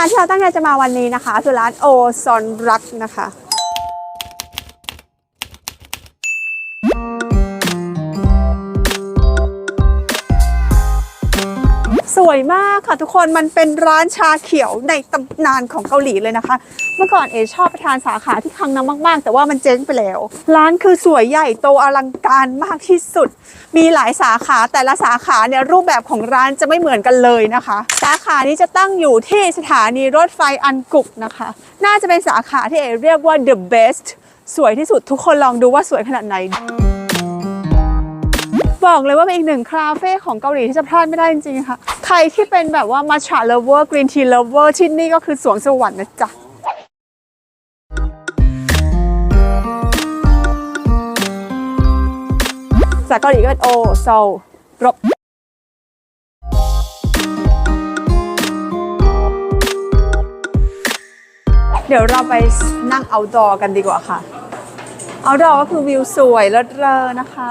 ร้านที่เราตั้งใจจะมาวันนี้นะคะ คือร้านโอซอนรักนะคะ วยมากค่ะทุกคนมันเป็นร้านชาเขียวในตำนานของเกาหลีเลยนะคะ เมื่อก่อนเอชอบไปทานสาขาที่คังน้ำมากๆ แต่ว่ามันเจ๊งไปแล้ว ร้านคือสวยใหญ่โตอลังการมากที่สุด มีหลายสาขาแต่ละสาขาเนี่ยรูปแบบของร้านจะไม่เหมือนกันเลยนะคะ สาขานี้จะตั้งอยู่ที่สถานีรถไฟอันกุกนะคะ น่าจะเป็นสาขาที่เอเรียกว่า the best สวยที่สุดทุกคนลองดูว่าสวยขนาดไหน บอกเลยว่าเป็นอีกหนึ่งคาเฟ่ของเกาหลีที่จะพลาดไม่ได้จริงๆค่ะ ใครที่เป็นแบบว่ามาชาเลเวอร์กรีนทีเลเวอร์ที่นี่ก็คือสวงสวรรค์นะจ๊ะภาษาเกาหลีก็เป็นโอโซลรบเดี๋ยวเราไปนั่งเอาดอกันดีกว่าค่ะ เอาดอก็คือวิวสวยเลิศเลอนะคะ